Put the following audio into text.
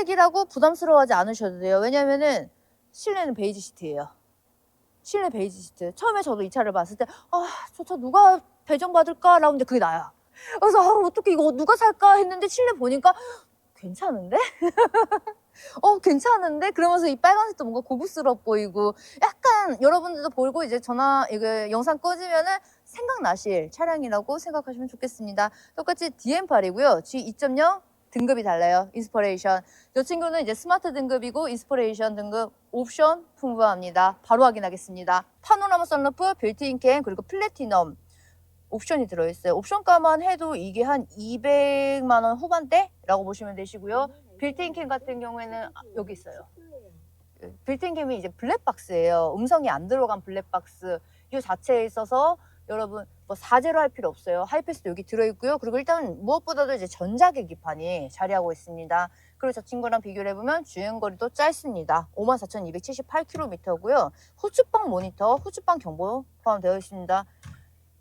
빨간색이라고 부담스러워하지 않으셔도 돼요. 왜냐면은 실내는 베이지 시트예요. 실내 베이지 시트. 처음에 저도 이 차를 봤을 때, 아, 저 차 누가 배정받을까라고 했는데 그게 나야. 그래서 아, 어떻게 이거 누가 살까 했는데 실내 보니까 괜찮은데? 어, 괜찮은데? 그러면서 이 빨간색도 뭔가 고급스러워 보이고 약간 여러분들도 보고 이제 전화, 이거 영상 꺼지면은 생각나실 차량이라고 생각하시면 좋겠습니다. 똑같이 DM8이고요. G2.0 등급이 달라요. 인스퍼레이션. 이 친구는 이제 스마트 등급이고 인스퍼레이션 등급 옵션 풍부합니다. 바로 확인하겠습니다. 파노라마 선루프, 빌트인 캠, 그리고 플래티넘 옵션이 들어있어요. 옵션가만 해도 이게 한 200만 원 후반대라고 보시면 되시고요. 빌트인 캠 같은 경우에는 아, 여기 있어요. 빌트인 캠이 이제 블랙박스예요. 음성이 안 들어간 블랙박스 이 자체에 있어서 여러분 뭐 사제로 할 필요 없어요. 하이패스도 여기 들어있고요. 그리고 일단 무엇보다도 이제 전자계기판이 자리하고 있습니다. 그리고 저 친구랑 비교를 해보면 주행거리도 짧습니다. 54,278km고요. 후측방 모니터, 후측방 경보 포함되어 있습니다.